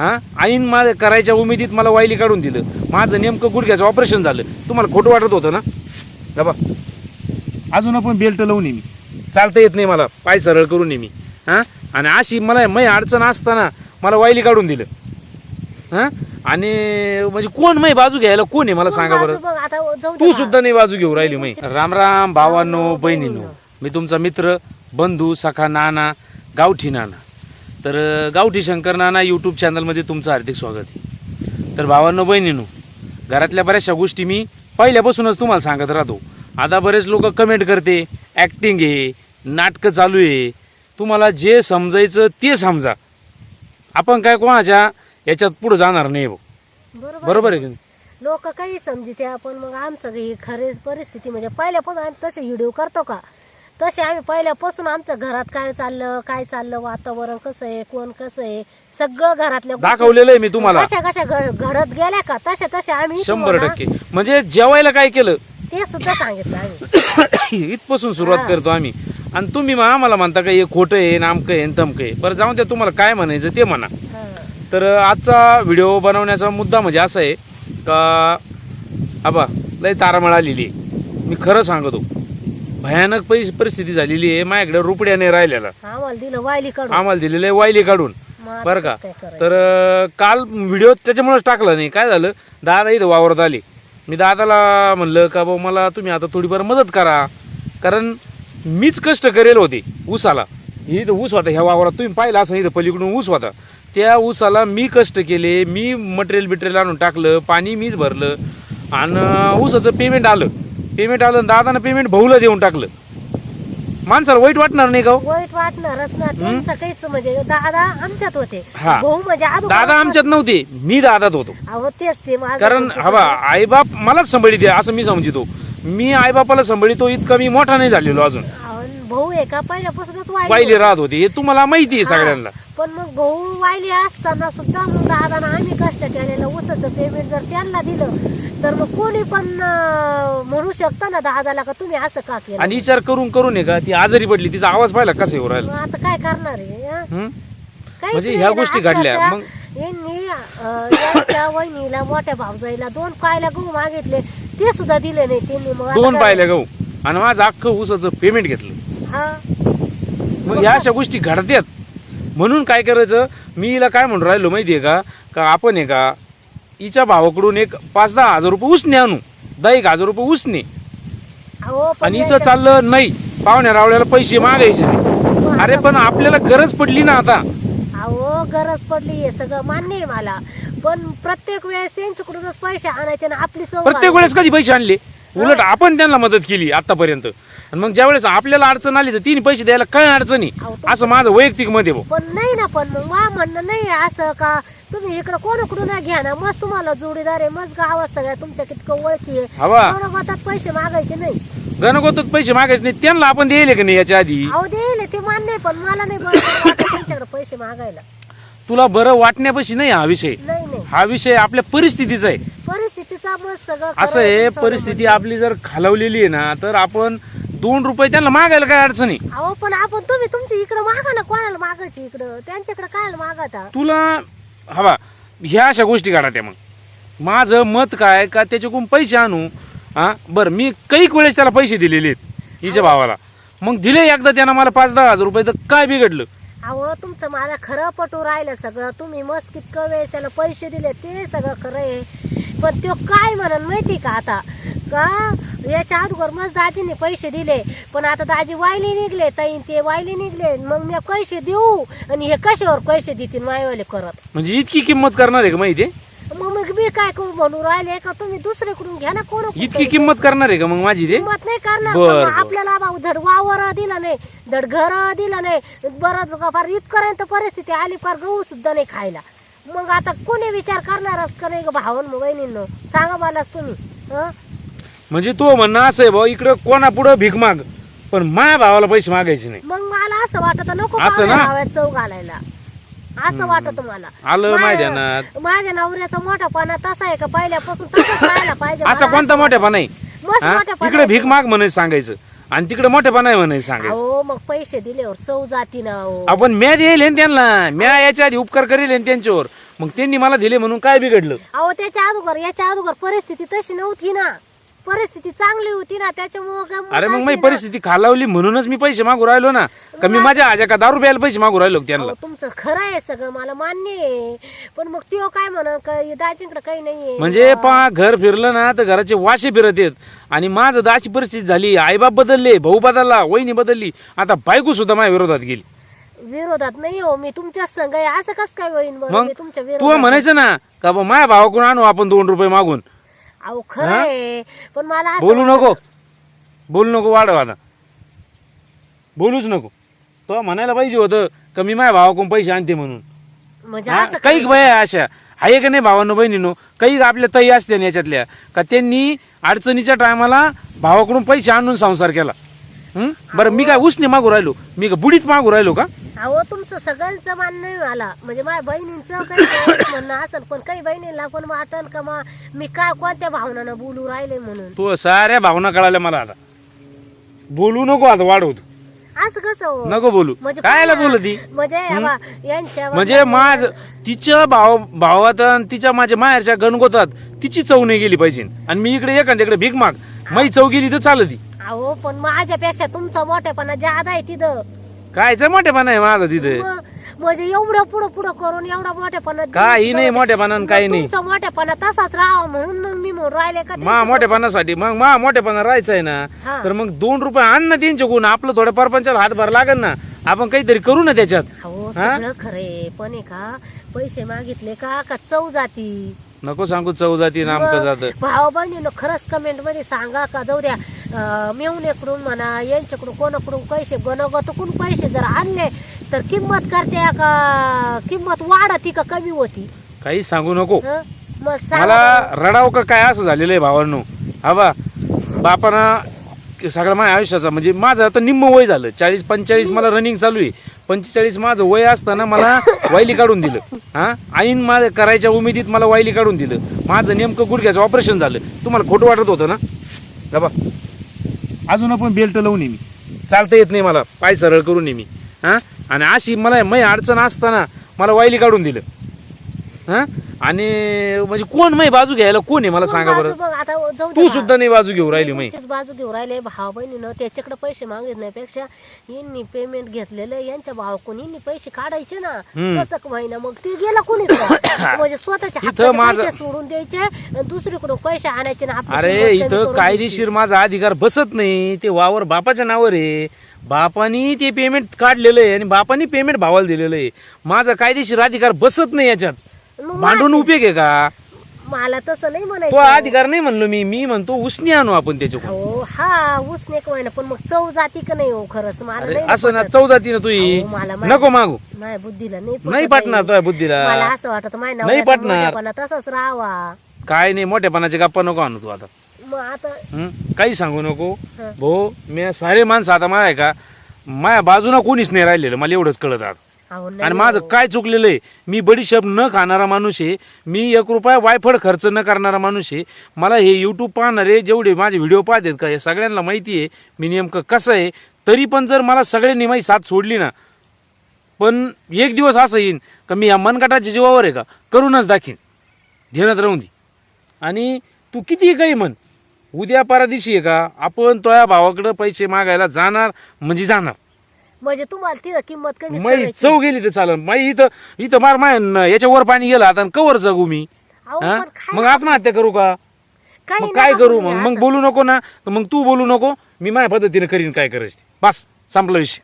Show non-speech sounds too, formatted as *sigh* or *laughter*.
हा? आईन मला करायच्या उमेदीत मला वायली काढून दिलं. माझं नेमकं गुडघ्याचं ऑपरेशन झालं. तुम्हाला खोटं वाटत होतं ना? बाबा अजून आपण बेल्ट लावून ये मी. चालता येत नाही मला. पाय सरळ करून ये मी. हां? आणि अशी मला मै अडचण असताना मला वायली काढून दिलं. हां? आणि म्हणजे कोण मै बाजू घ्यायला? कोण आहे? मला सांगा बरं. तू. सुद्धा नाही बाजू घेऊ राहिली मै राम राम भावांनो बहिणींनो. मी तुमचा मित्र बंधू सखा नाना गावठी नाना. तर गावठी शंकर नाना यूट्यूब चॅनलमध्ये तुमचं हार्दिक स्वागत आहे. तर भावांनो बहिणींनो घरातल्या बऱ्याचशा गोष्टी मी पहिल्यापासूनच तुम्हाला सांगत राहतो. आता बरेच लोक कमेंट करते ॲक्टिंग आहे नाटकं चालू आहे. तुम्हाला जे समजायचं ते समजा. आपण काय कोणाच्या याच्यात पुढे जाणार नाही भाऊ. बरोबर आहे? लोक काही समजिते आपण मग आमचं ही खरी परिस्थिती म्हणजे पहिल्यापासून आम्ही तसे व्हिडिओ करतो का? तसे आम्ही पहिल्यापासून आमच्या घरात काय चाललं काय चाललं वातावरण कसं आहे कोण कसं आहे सगळं घरातल्या दाखवलेलं आहे मी तुम्हाला. कशा कशा घ- घडत गेल्या का? तशा तशा आम्ही शंभर तुम्हाला टक्के. म्हणजे जेवायला काय केलं? ते सुद्धा सांगितलं आम्ही. *coughs* इथपासून सुरुवात. करतो आम्ही. आणि तुम्ही मग आम्हाला म्हणता का हे खोटं आहे नामकं आहे तमकं आहे. बरं जाऊन त्या तुम्हाला काय म्हणायचं ते म्हणा. हा. तर आजचा व्हिडिओ बनवण्याचा मुद्दा म्हणजे असा आहे का आबा लय तारामळ आलेली आहे. मी खरं सांगतो. भयानक परिस्थिती झालेली आहे. माझ्याकडे रुपड्याने राहिलेला आम्हाला दिलं वायली काढून. आम्हाला दिलेलं आहे वायली काढून. मग आता बरं का? काय करायचं? तर अं, काल व्हिडिओ त्याच्यामुळेच टाकला नाही. काय झालं? दादा इथं वावरत आले. मी दादाला म्हणलं का भाऊ मला तुम्ही आता थोडीफार मदत करा. कारण मीच कष्ट करेल होते ऊसाला. इथं ऊस होता ह्या वावरात. तुम्ही पाहिलं असं इथं पलीकडून ऊस होता. त्या ऊसाला मी कष्ट केले. मी मटेरियल बिटेरियल आणून टाकलं. पाणी मीच भरलं. आणि ऊसाचं पेमेंट आलं. पेमेंट आलं दादानं पेमेंट भाऊला देऊन टाकलं. माणसाला वाईट वाटणार नाही का हो? वाईट वाटणारच ना. त्यांचं काहीच म्हणजे दादा आमच्यात होते. हा. भाऊ म्हणजे दादा आमच्यात नव्हते. मी दादात होतो. अहो तेच ते माझं कारण तुमचं हवा आईबाप मलाच सांभाळी द्या असं मी समजितो. मी आईबापाला सांभाळितो इतका मी मोठा नाही झालेलो अजून. भाऊ आहे का पहिल्यापासूनच वायली पाहिले राहत होते हे तुम्हाला माहिती आहे. सगळ्यांना पण मग भाऊ वायली असताना सुद्धा मग दादाना आम्ही कष्ट केलेलं ऊसाचं पेमेंट जर त्यांना दिलं तर मग कोणी पण अं, म्हणू शकतं ना दादाला का तुम्ही असं का केलं आणि विचार करून करून आहे का ती आजारी पडली तिचा आवाज पाहिला कसा येऊ राहिला मग आता काय करणार आहे हं? हं? काहीच म्हणजे नाही ह्या ना. गोष्टी घडल्या. अक्षरशः मग- यांनी अं, यांच्या वहिनीला मोठ्या भाऊजाईला दोन पायला गहू मागितले ते सुद्धा दिले नाही त्यांनी मग आता दोन काय? पाहिल्या गहू आणि माझं अख्खं ऊसाचं पेमेंट घेतलं मग ह्या अशा गोष्टी घडतात म्हणून काय करायचं? मी हिला काय म्हणून राहिलो माहिती आहे का? का आपण आहे का हिच्या भावाकडून एक पाच दहा हजार रुपये उसने आणू. दहा एक हजार रुपये उसने. अहो पण आणि हिचं चाललं नाही. पाहुण्या रावल्याला पैसे मागायचे नाही. अरे पण आपल्याला गरज पडली ना आता. अहो गरज पडली हे सगळं मान्य आहे मला. पण प्रत्येक वेळेस त्यांच्याकडूनच पैसे आणायचे ना आपली चव प्रत्येक वेळेस कधी पैसे आणले? उलट आपण त्यांना मदत केली आतापर्यंत. आणि मग ज्या वेळेस आपल्याला अडचण आली तर तिने पैसे द्यायला काय अडचणी अहो, तो- असं माझं वैयक्तिकमध्ये भाऊ. पण नाही ना पण मग मा म्हणणं नाही आहे असं का? तुम्ही इकडं कोणाकडून घ्या ना? मस्त तुम्हाला जोडीदार आहे मस्त गावात सगळ्या तुमच्या कितकं ओळखी आहे. हवा. पैसे मागायचे नाही. गणगोतात पैसे मागायचे नाही. त्यांना आपण द्यायले का नाही याच्या आधी? अहो देईल ते मान्य आहे पण मला नाही बरं वाटत तुमच्याकडे पैसे मागायला. तुला बरं वाटण्यापाशी नाही हा विषय. नाही नाही. हा विषय आपल्या परिस्थितीचा आहे. परिस्थितीचा मग सगळं खरं असं आहे परिस्थिती म्हणणं. आपली जर खालवलेली आहे ना तर आपण दोन रुपये त्यांना मागायला काय अडचणी अहो पण आपण तुम्ही तुमच्या इकडं मागा ना कोणाला मागायची इकडं? त्यांच्याकडे काय मागाता? तुला हवा ह्या अशा गोष्टी काढा त्या मग. माझं मत काय का त्याच्याकडून पैसे आणू? हा? बरं मी कैक वेळेस त्याला पैसे दिलेले आहेत हिच्या भावाला. मग दिले एकदा त्यानं मला पाच दहा हजार रुपये तर काय बिघडलं? अहो तुमचं मला खरं पटू राहिलं सगळं. तुम्ही मस्त कितकं वेळेस त्याला पैसे दिले ते सगळं खरं आहे. पण तो काय म्हणन माहिती का आता? का? याच्या अगोदर मस्त दाजीने पैसे दिले पण आता दाजी वायली निघले ताई ते वायली निघले मग मी पैसे देऊ आणि हे कशावर पैसे देतील मायवाले करत? म्हणजे इतकी किंमत करणार आहे का माहिती आहे? मग मग मी काय करू म्हणू राहिले का? तुम्ही दुसरीकडून घ्या ना कोण इतकी किंमत करणार आहे का मग माझी ते? किंमत नाही करणार बर, पण बर. आपल्याला बा धड वावर दिलं नाही धड घर दिलं नाही बरंच का फार इथपर्यंत परिस्थिती आली फार गहू सुद्धा नाही खायला. मग आता कोणी विचार करणारच का नाही भावन बहिणींनो? सांगा मलाच तुम्ही हं? म्हणजे तो म्हणणं असं आहे भाऊ इकडं कोणा पुढं भीक माग पण माझ्या भावाला पैसे मागायचे नाही. मग मला असं वाटत नको असं ना? पाहुण्या चव घालायला. असं वाटत मला आलं माझ्या- माझ्या ध्यानात. माझ्या नवऱ्याचा मोठापणा तसा आहे का? पहिल्यापासून तसंच राहायला पाहिजे असा मला कोणता मोठेपणा आहे? मस्त हा? मोठेपणा इकडे. भीक माग म्हणायचं सांगायचं. आणि तिकडे मोठेपणा आहे म्हणायचं सांगायचं. अहो मग पैसे दिल्यावर चव जाती ना अहो. आपण म्या देईल त्यांना. म्या याच्या आधी उपकार करेल त्यांच्यावर. मग त्यांनी मला दिले म्हणून काय बिघडलं? अहो त्याच्या अगोदर याच्या अगोदर परिस्थिती तशी नव्हती ना. परिस्थिती चांगली होती ना त्याच्यामुळं अरे मग माझी परिस्थिती खालावली म्हणूनच मी पैसे मागू राहिलो ना. का मी माझ्या आजा का दारू प्यायला पैसे मागू राहिलो त्यांना? तुमचं खरं आहे सगळं मला मान्य आहे. पण मग त्यो काय म्हणा दाजींकडे काही नाहीये. म्हणजे पा घर फिरलं ना तर घराचे वाशे फिरत येत आणि माझं दाची परिस्थिती झाली आईबाप बदलले भाऊ बदलला वहिनी बदलली. आता बायको सुद्धा माझ्या विरोधात गेली. विरोधात नाही हो मी तुमच्या संघ आहे. असं कस काय होईन बरं? मग मी तुमच्या तू म्हणायचं ना का बा माझ्या भावाकडून आणू आपण दोन रुपये मागून? अहो खरं आहे. पण मला असं बोलू नको. बोलू नको वाढव आता. बोलूच नको. तो म्हणायला पाहिजे होतं का मी माझ्या भावाकडून पैसे आणते म्हणून. म्हणजे हा, असं काही बाया अशा. आहे का नाही भावांनो बहिणीनो? काही आपल्या ताई असल्या ना याच्यातल्या. का त्यांनी अडचणीच्या टायमाला भावाकडून पैसे आणून संसार केला? हं? बरं मी काय उसने मागू राहिलो? मी का बुडीत मागू राहिलो का? अहो तुमचं सगळ्यांचं आहे मला म्हणजे माझ्या बहिणींचं काही म्हणणं असेल पण काही बहिणीला पण वाटन का मा मी काय कोणत्या भावनानं बोलू राहिले म्हणून? तू साऱ्या भावना कळाल्या मला आता. बोलू नको आता वाढवत असं कसं हो? नको बोलू. म्हणजे कायला बोलत? ती म्हणजे यांच्या म्हणजे माझ तिच्या भाव भावात तिच्या माझ्या माहेरच्या गणगोतात तिची चव नाही गेली पाहिजे. आणि मी इकडे एखाद्याकडे भीक माग माझी चव गेली तर चालती. अहो पण माझ्यापेक्षा तुमचा मोठेपणा जादा आहे तिथं. कायचा मोठेपणा आहे माझा तिथे. मग म्हणजे एवढं पुढं पुढं करून एवढा मोठेपणा काही नाही मोठेपणानं काही नाही. तुमचा मोठेपणा तसाच राहा म्हणून मग मी म्हणून राहिले का मा मोठेपणासाठी मग मा मोठेपणा राहायचं आहे ना हा. तर मग दोन रुपये आण ना त्यांच्या गुण आपलं थोडं परपंचाला हातभार लागेल ना आपण काहीतरी करू ना त्याच्यात. हा? सगळं खरे पण आहे का पैसे मागितले का का चव जाती. नको सांगू चव जाती नामकं जात. भाव बहिणीनं खरंच कमेंटमध्ये सांगा का जाऊ द्या. अं, मेवण्याकडून म्हणा यांच्याकडून कोणाकडून पैसे गणगतकडून पैसे जर आणले तर किंमत करते का किंमत वाढती का कमी होती? काही सांगू नको. हं? मग सांगा. मला रडाव का काय असं झालेलं आहे भावांनो? हा बा बापाना सगळं माझ्या आयुष्याचा म्हणजे माझं आता निम्म वय झालं. चाळीस पंचेचाळीस मला रनिंग चालू आहे. पंचेचाळीस माझं वय असताना मला वायली काढून दिलं. हा? आईन माझं करायच्या उमेदीत मला वायली काढून दिलं. माझं नेमकं गुडघ्याचं ऑपरेशन झालं. तुम्हाला खोटं वाटत होतं ना? बाबा अजून आपण बेल्ट लावून मी. चालता येत नाही मला. पाय सरळ करून मी. हां? आणि अशी मला मै अडचण असताना मला वायली काढून दिलं. हा? आणि म्हणजे कोण मै बाजू घ्यायला? कोण आहे? मला सांगा बरं. बघ, आता जाऊ दे तू बा. सुद्धा नाही बाजू घेऊ राहिली मै तुमचीच बाजू घेऊन राहिले भाव बहिणीनं त्याच्याकडे पैसे मागितण्यापेक्षा यांनी पेमेंट घेतलेलं यांच्या भावाकडून यांनी पैसे काढायचे ना. कसं महिना मग ते गेलं कोणी *coughs* म्हणजे स्वतःच्या हाताचे माझं- पैसे सोडून द्यायचे आणि दुसरीकडून पैसे आणायचे ना आपली अरे किंमत कमी इथं करून कायदेशीर माझा अधिकार बसत नाही. ते वावर बापाच्या नावावर आहे. बापानी ते पेमेंट काढलेलं आहे आणि बापानी पेमेंट भावाला दिलेलं आहे. माझा कायदेशीर अधिकार बसत नाही याच्यात. मग भांडून उपयोग आहे का? मला तसं नाही तो म्हणायचं अधिकार नाही म्हणलो मी. मी म्हणतो उसने आणू आपण त्याच्याकडून. हो हा उसने महिना पण मग चव जाती का नाही हो खरंच? मला अरे नाही असं ना पटत. ना अहो, मला माहिती- नको मागू. माझ्या बुद्धीला नाही नाही पटत पटणार. तुझ्या बुद्धीला. मला असं वाटत माझ्या नाही पटणार. तसाच राहावा. काय नाही मोठ्यापणाचे गप्पा नको आणू तू आता. मग आता हं? काही सांगू नको. हं. भो मी सारे माणसं आता माय का? माझ्या बाजूला कोणीच नाही राहिलेलं. मला एवढंच कळत आता. नाही आणि माझं हो. काय चुकलेलं आहे? मी बडीशेप न खाणारा माणूस आहे. मी एक रुपया वायफळ खर्च न करणारा माणूस आहे. मला हे यूट्यूब पाहणारे जेवढे माझे व्हिडिओ पाहतात का हे सगळ्यांना माहिती आहे. मी नेमकं कसं आहे? तरी पण जर मला सगळ्यांनी माझी साथ सोडली ना पण एक दिवस असं येईन का मी या मनगटाच्या जीवावर आहे का? करूनच दाखीन. ध्यानात राहून दे. आणि तू किती काही म्हण उद्या परादिशी आहे का? आपण तोया भावाकडं पैसे मागायला जाणार म्हणजे जाणार. म्हणजे तुम्हाला तिथं किंमत कमी माई चव गेली तर चालन. माई इथं इथं मार माय न- याच्या वर पाणी गेलं आता आणि कवर जगू मी. हा? मग आत्महत्या करू का? मग काय करू मग? मग बोलू नको ना. तर मग तू बोलू नको. मी माझ्या पद्धतीने करीन काय करायचं ते. बस संपला विषय.